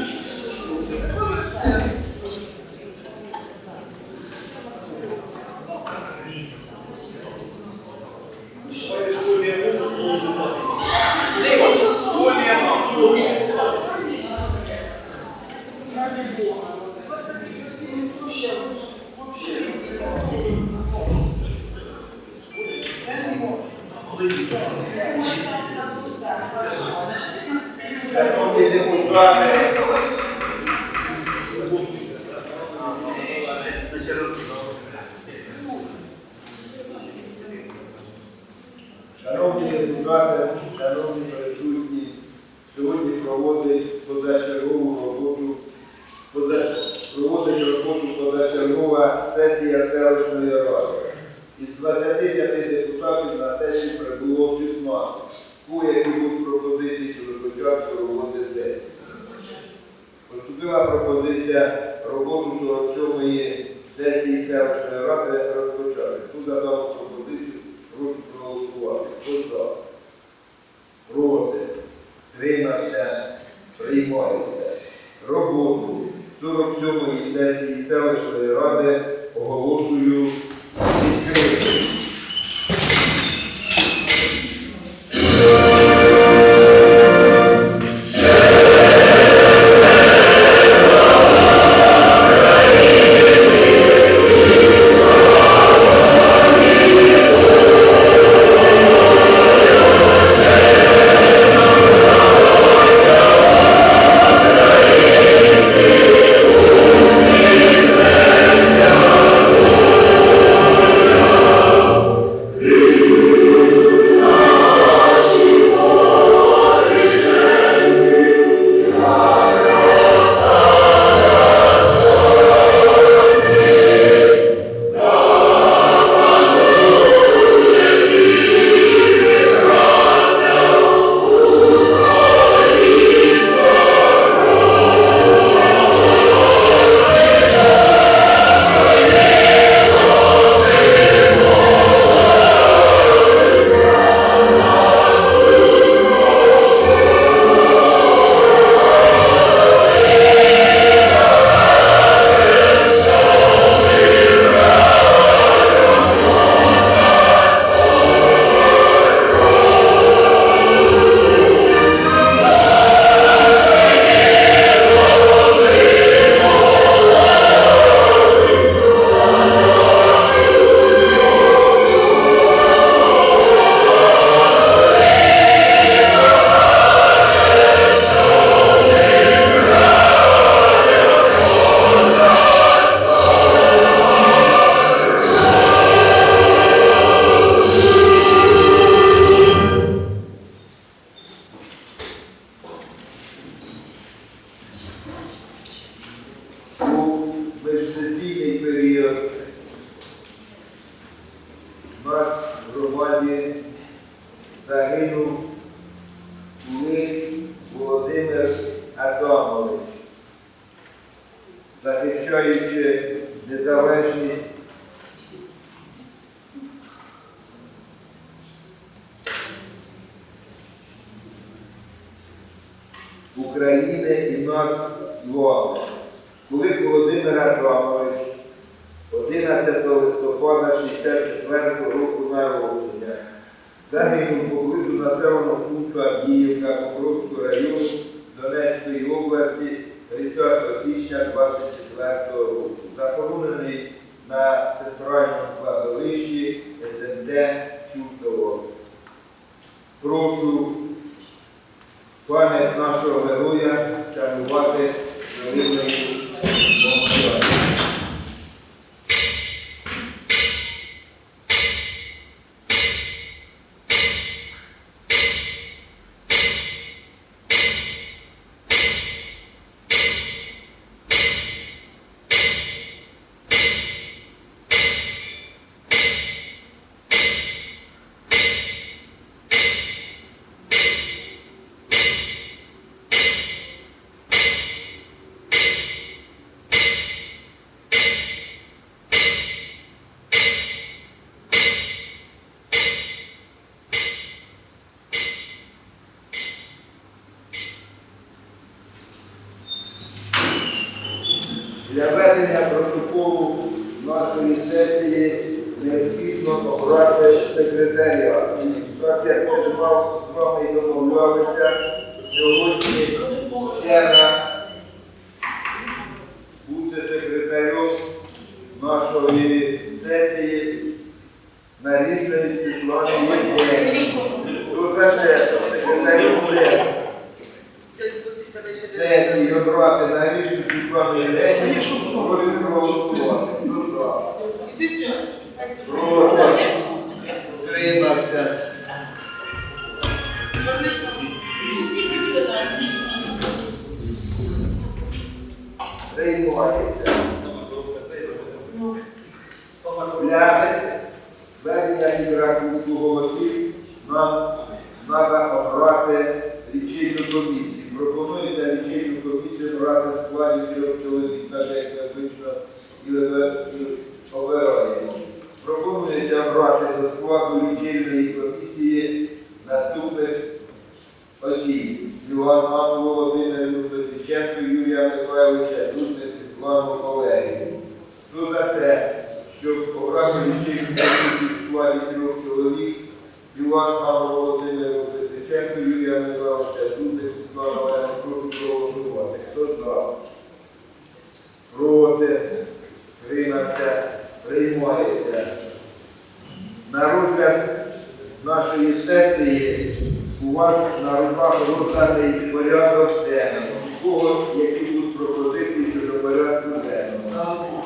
Давайте школьні ремонт служу Школьні ремонт служу Шановні депутати, шановні депутати, шановні присутні, сьогодні проводить позачергову роботу, проводить роботу позачергова сесія селищної ради. Із 25 депутатів на сесії прибуло 16. У будуть пропозиції щодо початку роботи сесії. Поступила пропозиція роботу 47-ї сесії селищної ради розпочати. Хто за дану пропозицію, прошу проголосувати. Хто за? Проти? Тримався? Приймається. Роботу. 47-ї сесії селищної ради оголошую 64 року народження. Загинув поблизу населеного пункту Авдіївка Покровського району Донецької області 30 січня 24 року. Захоронений на центральному кладовищі СНТ Чутово. Прошу пам'ять нашого героя шанувати хвилиною ведення протоколу нашої сесії необхідно обрати секретаря. Так як ми з вами- домовлялися, сьогодні бути секретарем нашої сесії Нарішної Світлани Євгенівни. Хто за те, що секретарем буде сесії обрати на рішення Світлани Євгенівни, прошу проголосувати. Хто за? Проти. Юрія Михайловича, Дудне Світлану Валерію. Хто за те, лічильну комісію складі трьох чоловік, Іван Анну Володимирівну Петриченко, Юрія Михайловича, Дудне Світлану Валерію, прошу проголосувати. Хто за? Проти? Приймався? Приймається. На розгляд нашої сесії у вас на руках розданий порядок денний. У кого які будуть пропозиції щодо порядку денного?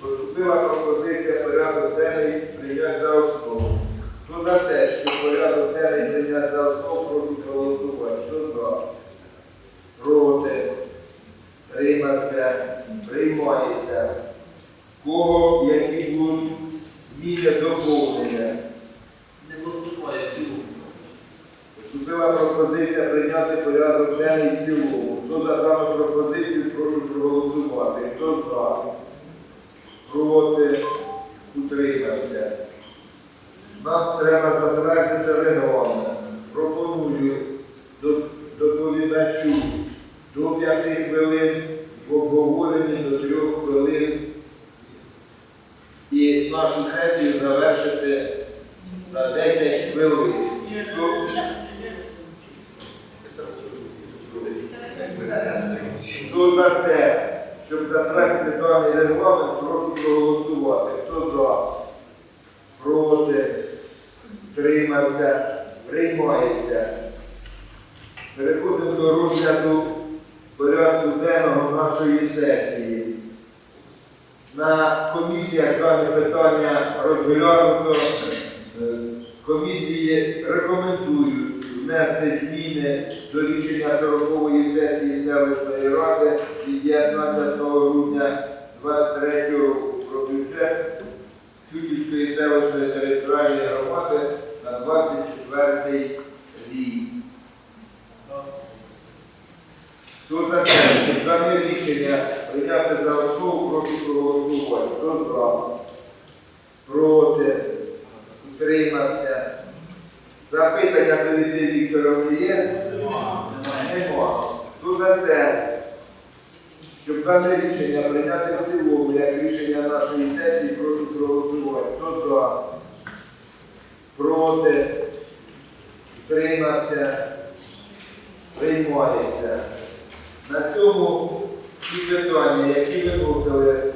Поступила пропозиція порядок денний прийняти за основу. Хто за те, що порядок денний прийняти за основу, прошу проголосувати. Хто за? Проти? Приймався? Приймається. Кого які будуть зміни доповнення? Не поступає в цілому. Поступила пропозиція прийняти порядок денний в цілому. Хто за дану пропозицію, прошу проголосувати. Хто за? Проти? Утримався. Нам треба затвердити регламент. Пропоную доповідачу до 5 хвилин, в обговоренні до 3 хвилин і нашу сесію завершити за 10 хвилин. За те, щоб затвердити даний регламент, прошу проголосувати. Хто за? Проти? Тримався? Приймається. Переходимо до розгляду порядку денного нашої сесії. На комісіях дане питання розглянуто. Комісії рекомендують внести зміни до рішення 40-ї сесії селищної ради від 19 грудня 23 року про бюджет Чутівської селищної територіальної громади на 24 рік. За те, дане рішення прийняти за основу, прошу проголосувати. Хто за? Проти? Утримався? Запитання до Вікторовни є? Нема. Хто за те, щоб дане рішення прийняти в цілому, як рішення нашої сесії, прошу проголосувати. Хто за? Проти? Тримався? Приймається. На цьому ті питання, які ви на